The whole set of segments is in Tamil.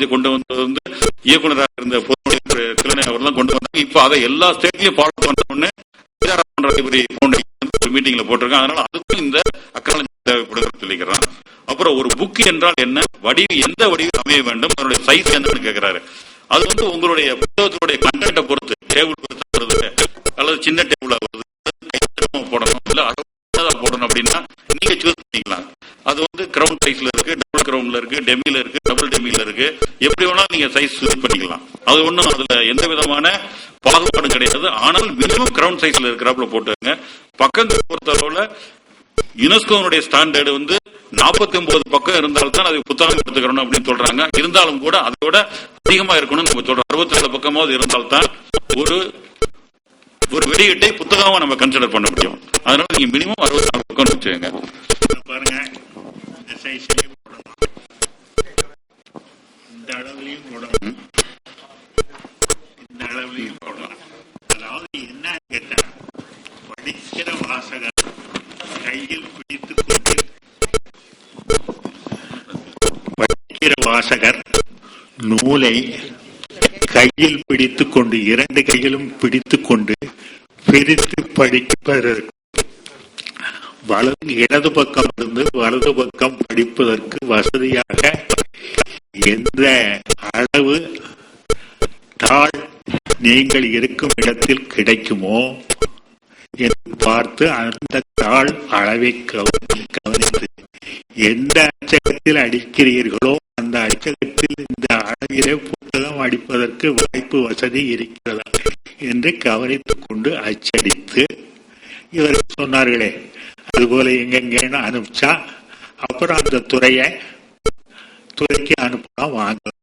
டெக்னாலஜி கொண்டு வந்தது வந்து இயக்குநராக இருந்த பொதுமொழி அவர் அவர்லாம் கொண்டு வந்தாங்க. இப்ப அதை எல்லா ஸ்டேட்லயும் ஃபாலோ பண்ண உடனே லைப்ரரி மீட்டிங்ல போட்டிருக்காங்க. அதனால அதுக்கும் இந்த அக்னாலஜி தேவைப்படுகிறது சொல்லிக்கிறான். அப்புறம் ஒரு புக் என்றால் என்ன? வடிவு எந்த வடிவில் அமைய வேண்டும்? அதனுடைய சைஸ் என்னன்னு கேட்கிறாரு அது வந்து உங்களுடைய புத்தகத்தினுடைய கண்டென்ட்டை பொறுத்து டேபிள் பொறுத்து வருது அல்லது சின்ன டேபிளா வருது போடணும் இல்ல அளவு போடணும் அப்படின்னா நீங்க சூஸ் பண்ணிக்கலாம். அது வந்து கிரவுண்ட் சைஸ்ல இருக்கு இருக்கு டெமில இருக்கு டபுள் டெமில இருக்கு. எப்படி வேணாலும் நீங்க சைஸ் பண்ணிக்கலாம். அது ஒண்ணும் அதுல எந்த விதமான பாகுபாடும் கிடையாது. ஆனால் மினிமம் கிரவுண்ட் சைஸ்ல இருக்கிறாப்புல போட்டுருங்க பக்கங்கள் பொறுத்தளவுல யுனெஸ்கோனுடைய ஸ்டாண்டர்டு வந்து நாற்பத்தி ஒன்பது பக்கம் இருந்தால்தான் அதை புத்தகம் எடுத்துக்கிறோம் அப்படின்னு சொல்றாங்க. இருந்தாலும் கூட அதோட அதிகமா இருக்கணும்னு நம்ம சொல்றோம். அறுபத்தி ஏழு பக்கமாவது இருந்தால்தான் ஒரு ஒரு வெளியீட்டை புத்தகமா நம்ம கன்சிடர் பண்ண முடியும். அதனால நீங்க மினிமம் அறுபத்தி நாலு பக்கம் வச்சுக்கோங்க. பாருங்க இந்த சைஸ்லயும் போடணும் இந்த அளவுலயும் போடணும் இந்த அளவுலயும் போடலாம் அதாவது என்ன கேட்டா படிக்கிற வாசகர் கையில் பிடித்துக் கொண்டு படிக்கிற வாசகர் நூலை கையில் பிடித்துக் கொண்டு இரண்டு கையிலும் பிடித்துக் கொண்டு பிரித்து படிப்பதற்கு வலது இடது பக்கம் இருந்து வலது பக்கம் படிப்பதற்கு வசதியாக எந்த அளவு தாள் நீங்கள் இருக்கும் இடத்தில் கிடைக்குமோ என்று பார்த்து அந்த தாள் அளவை கவனித்து எந்த அச்சகத்தில் அடிக்கிறீர்களோ அச்சகத்தில் இந்த அளவிலே புத்தகம் அடிப்பதற்கு வாய்ப்பு வசதி இருக்கிறதா என்று கவனித்துக் கொண்டு அச்சடித்து இவர் சொன்னார்களே அதுபோல எங்கெங்கன்னு அனுப்பிச்சா அப்புறம் அந்த துறையை துறைக்கு அனுப்பலாம் வாங்கலாம்.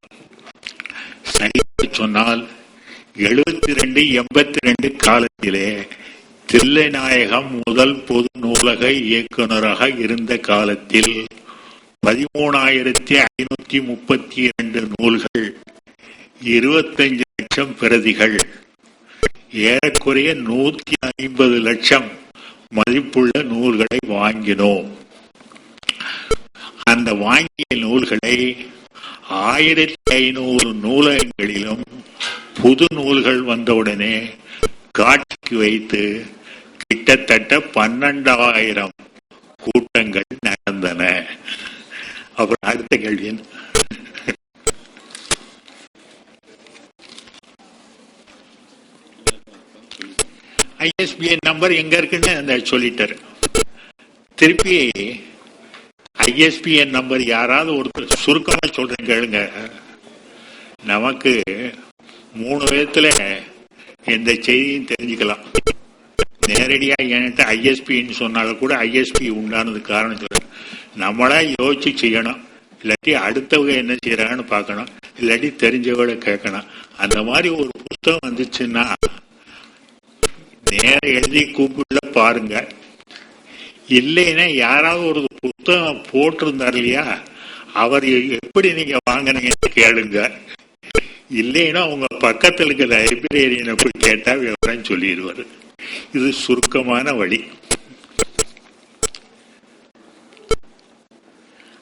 சரியாக சொன்னால் எழுபத்தி ரெண்டு எண்பத்தி ரெண்டு காலத்திலே தில்லைநாயகம் முதல் பொது நூலக இயக்குனராக இருந்த காலத்தில் பதிமூணாயிரத்தி ஐநூத்தி முப்பத்தி இரண்டு நூல்கள் இருபத்தஞ்சு லட்சம் பிரதிகள். ஏறக்குறைய நூத்தி ஐம்பது லட்சம் மதிப்புள்ள நூல்களை வாங்கினோம். அந்த வாங்கிய நூல்களை ஆயிரத்தி ஐநூறு நூலகங்களிலும் புது நூல்கள் வந்தவுடனே காட்சிக்கு வைத்து கிட்டத்தட்ட பன்னெண்டாயிரம் கூட்டங்கள் நடந்தன அப்புறம் அடுத்த கேள்வி என்ன? ஐஎஸ்பிஐ நம்பர் எங்க இருக்குன்னு அந்த சொல்லிட்டாரு. திருப்பி ஐஎஸ்பிஎன் நம்பர் யாராவது ஒருத்தர் சுருக்கமா சொல்றேன் கேளுங்க. நமக்கு மூணு விதத்துல எந்த செய்தியும் தெரிஞ்சுக்கலாம். நேரடியா என்கிட்ட ஐஎஸ்பின்னு சொன்னாலும் கூட ஐஎஸ்பி உண்டானது காரணம் சொல்றேன் நம்மளா யோசிச்சு செய்யணும். இல்லாட்டி அடுத்தவங்க என்ன செய்யறாங்கன்னு பார்க்கணும். இல்லாட்டி தெரிஞ்சவங்களை கேட்கணும். அந்த மாதிரி ஒரு புத்தகம் வந்துச்சுன்னா நேரம் எழுதி கூப்பிடல பாருங்க. இல்லைன்னா யாராவது ஒரு புத்தகம் போட்டிருந்தார் இல்லையா? அவர் எப்படி நீங்க வாங்கினீங்கன்னு கேளுங்க. இல்லைன்னா உங்க பக்கத்துல இருக்கிற லைப்ரேரியனை போய் கேட்டா விவரம் சொல்லிடுவார். இது சுருக்கமான வழி.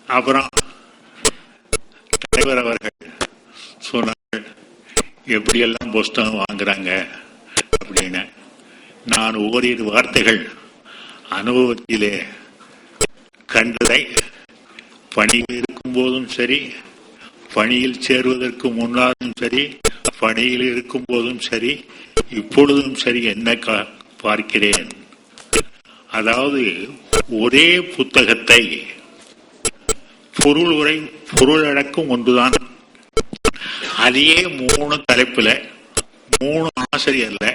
அப்புறம் தலைவர் அவர்கள் சொன்னார்கள் எப்படியெல்லாம் புஸ்தகம் வாங்குறாங்க? அப்படின்னு. நான் ஓரிரு வார்த்தைகள் அனுபவத்திலே கண்டதை பணியில் இருக்கும் போதும் சரி பணியில் சேருவதற்கு முன்னாலும் சரி பணியில் இருக்கும் போதும் சரி இப்பொழுதும் சரி என்ன பார்க்கிறேன். அதாவது ஒரே புத்தகத்தை பொருள் உரை அடக்கும் ஒன்றுதான். அதையே மூணு தலைப்புல மூணு ஆசிரியர்ல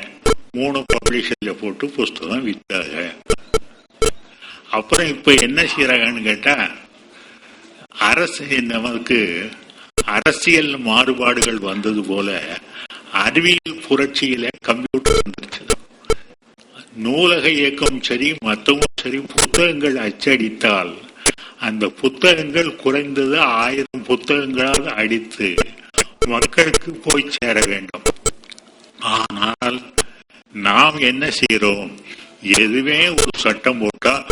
மூணு பப்ளிஷர்ல போட்டு புஸ்தகம் வித்தாங்க. அப்புறம் இப்ப என்ன செய்யறாங்கன்னு கேட்டா அரசு நமக்கு அரசியல் மாறுபாடுகள் வந்தது போல அறிவியல் புரட்சியில கம்ப்யூட்டர் வந்துருச்சு. நூலக இயக்கம் சரி மற்றவும் சரி புத்தகங்கள் அச்சடித்தால் அந்த புத்தகங்கள் குறைந்தது ஆயிரம் புத்தகங்களால் அடித்து மக்களுக்கு போய் சேர வேண்டும். ஆனால் நாம் என்ன செய்கிறோம்? எதுவே ஒரு சட்டம் போட்டா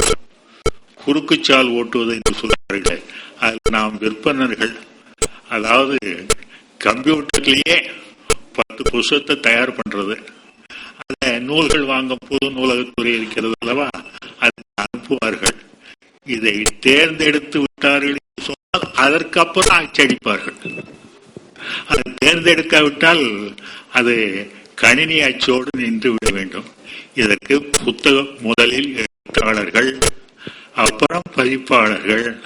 குறுக்குச்சால் ஓட்டுவது என்று சொல்வார்கள் அதில் நாம் விற்பனர்கள். அதாவது கம்ப்யூட்டர்லயே பத்து புஸ்தகத்தை தயார் பண்றது. அந்த நூல்கள் வாங்கும் புது நூலகத்துறை இருக்கிறது அல்லவா? அதை அனுப்புவார்கள். இதை தேர்ந்தெடுத்து விட்டார்கள் என்று சொன்னால் அதற்கப்புறம் அச்சடிப்பார்கள் அதை தேர்ந்தெடுக்காவிட்டால் அது கணினி அச்சோடு நின்று விட வேண்டும். இதற்கு புத்தகம் முதலில் எழுத்தாளர்கள் அப்புறம் பதிப்பாளர்கள்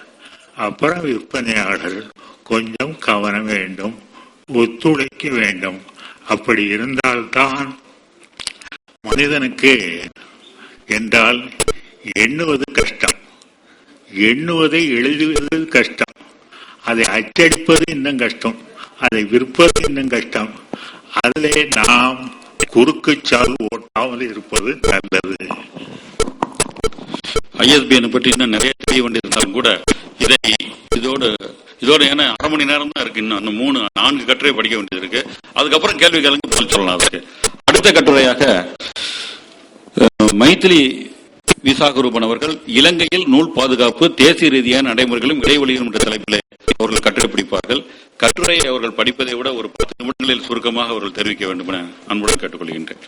அப்புறம் விற்பனையாளர்கள் கொஞ்சம் கவனம் வேண்டும் ஒத்துழைக்க வேண்டும். அப்படி இருந்தால்தான் மனிதனுக்கு என்றால் எண்ணுவது கஷ்டம். எண்ணுவதை எழுதுவது கஷ்டம். அதை அச்சடிப்பது இன்னும் கஷ்டம். அதை விற்பது இன்னும் கஷ்டம். அதிலே நாம் குறுக்கு சால் ஓட்டாமல் இருப்பது நல்லது. ஐஎஸ்பிஎன் பற்றி இன்னும் நிறைய தெரிய வேண்டியிருந்தாலும் கூட இதை இதோடு இதோட ஏன்னா அரை மணி நேரம் தான் இருக்கு இன்னும். அந்த மூணு நான்கு கட்டுரை படிக்க வேண்டியது இருக்கு அதுக்கப்புறம் கேள்வி கேளுங்க பதில் சொல்லலாம் அதுக்கு. அடுத்த கட்டுரையாக அஹ், மைத்திலி விசாகரூபன் அவர்கள் இலங்கையில் நூல் பாதுகாப்பு தேசிய ரீதியான நடைமுறைகளும் இடைவெளிகளும் என்ற தலைப்பிலே அவர்கள் கட்டுப்பிடிப்பார்கள் கட்டுரையை அவர்கள் படிப்பதை விட ஒரு பத்து நிமிடங்களில் சுருக்கமாக அவர்கள் தெரிவிக்க வேண்டும் என அன்புடன் கேட்டுக்கொள்கின்றேன்.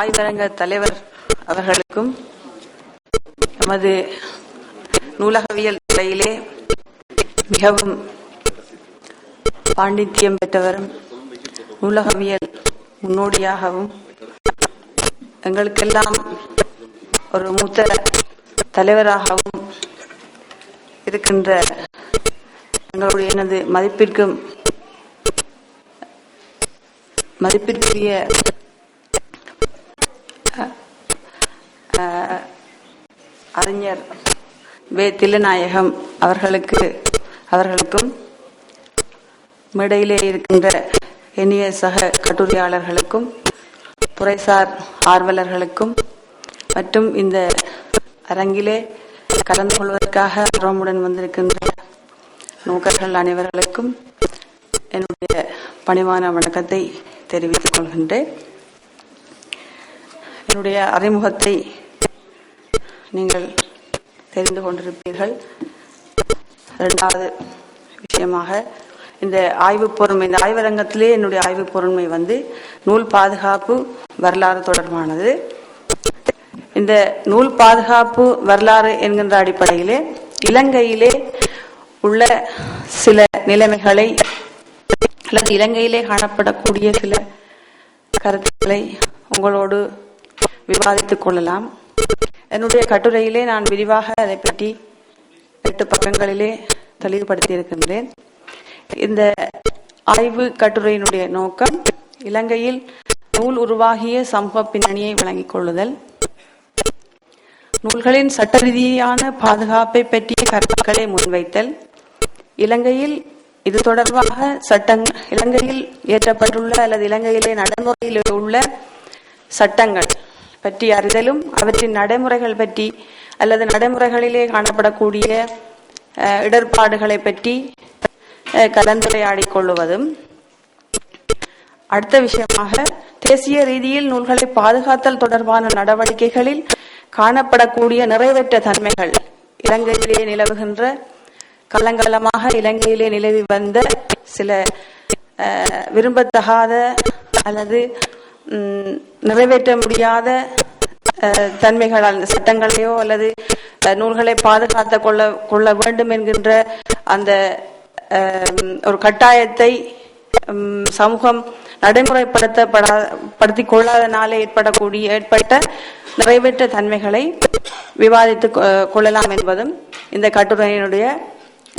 ஆய்வரங்க தலைவர் அவர்களுக்கும் நமது நூலகவியல் துறையிலே மிகவும் பாண்டித்தியம் பெற்றவரும் நூலகவியல் முன்னோடியாகவும் எங்களுக்கெல்லாம் ஒரு மூத்த தலைவராகவும் இருக்கின்ற எங்களுடைய எனது மதிப்பிற்கும் மதிப்பிற்குரிய அறிஞர் வே. தில்லைநாயகம் அவர்களுக்கு அவர்களுக்கும் மேடையிலே இருக்கின்ற இனிய சக கட்டுரையாளர்களுக்கும் துறைசார் ஆர்வலர்களுக்கும் மற்றும் இந்த அரங்கிலே கலந்து கொள்வதற்காக ரோமுடன் வந்திருக்கின்ற நோக்கர்கள் அனைவர்களுக்கும் என்னுடைய பணிவான வணக்கத்தை தெரிவித்துக் கொள்கின்றேன். என்னுடைய அறிமுகத்தை நீங்கள் தெரிந்து கொண்டிருப்பீர்கள். இரண்டாவது விஷயமாக இந்த ஆய்வு பொறுமை இந்த ஆய்வரங்கத்திலே என்னுடைய ஆய்வு பொறுமை வந்து நூல் பாதுகாப்பு வரலாறு தொடர்பானது. இந்த நூல் பாதுகாப்பு வரலாறு என்கின்ற அடிப்படையிலே இலங்கையிலே உள்ள சில நிலைமைகளை அல்லது இலங்கையிலே காணப்படக்கூடிய சில கருத்துக்களை உங்களோடு விவாதித்துக் கொள்ளலாம். என்னுடைய கட்டுரையிலே நான் விரிவாக அதை பற்றி எட்டு பக்கங்களிலே தெளிவுபடுத்தியிருக்கின்றேன். இந்த ஆய்வு கட்டுரையினுடைய நோக்கம் இலங்கையில் நூல் உருவாகிய சமூக பின்னணியை வழங்கிக் கொள்ளுதல். நூல்களின் சட்ட ரீதியான பாதுகாப்பை பற்றிய கருத்துக்களை முன்வைத்தல். இலங்கையில் இது தொடர்பாக சட்டங் இலங்கையில் இயற்றப்பட்டுள்ள அல்லது இலங்கையிலே நடைமுறையில் உள்ள சட்டங்கள் பற்றி அறிதலும் அவற்றின் நடைமுறைகள் பற்றி அல்லது நடைமுறைகளிலே காணப்படக்கூடிய அஹ், இடர்பாடுகளை பற்றி அஹ், கலந்துரையாடிக் கொள்ளுவதும். அடுத்த விஷயமாக தேசிய ரீதியில் நூல்களை பாதுகாத்தல் தொடர்பான நடவடிக்கைகளில் காணப்படக்கூடிய நிறைவேற்ற தன்மைகள். இலங்கையிலே நிலவுகின்ற காலங்காலமாக இலங்கையிலே நிலவி வந்த சில அஹ், விரும்பத்தகாத அல்லது நிறைவேற்ற முடியாத அஹ், தன்மைகளால் சட்டங்களையோ அல்லது நூல்களை பாதுகாத்து கொள்ள கொள்ள வேண்டும் என்கின்ற அந்த ஒரு கட்டாயத்தை சமூகம் நடைமுறைப்படுத்தப்படா படுத்திக் கொள்ளாதனாலே ஏற்படக்கூடிய ஏற்பட்ட நிறைவேற்ற தன்மைகளை விவாதித்து கொள்ளலாம் என்பதும் இந்த கட்டுரையினுடைய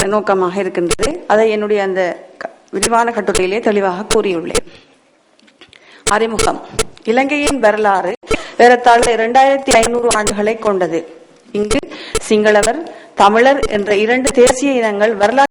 நோக்கமாக இருக்கின்றது. அதை என்னுடைய அந்த விரிவான கட்டுரையிலே தெளிவாக கூறியுள்ளேன். அறிமுகம். இலங்கையின் வரலாறு ஏறத்தாழ இரண்டாயிரத்தி ஐநூறு ஆண்டுகளை கொண்டது. இங்கு சிங்களவர் தமிழர் என்ற இரண்டு தேசிய இனங்கள் வரலாற்று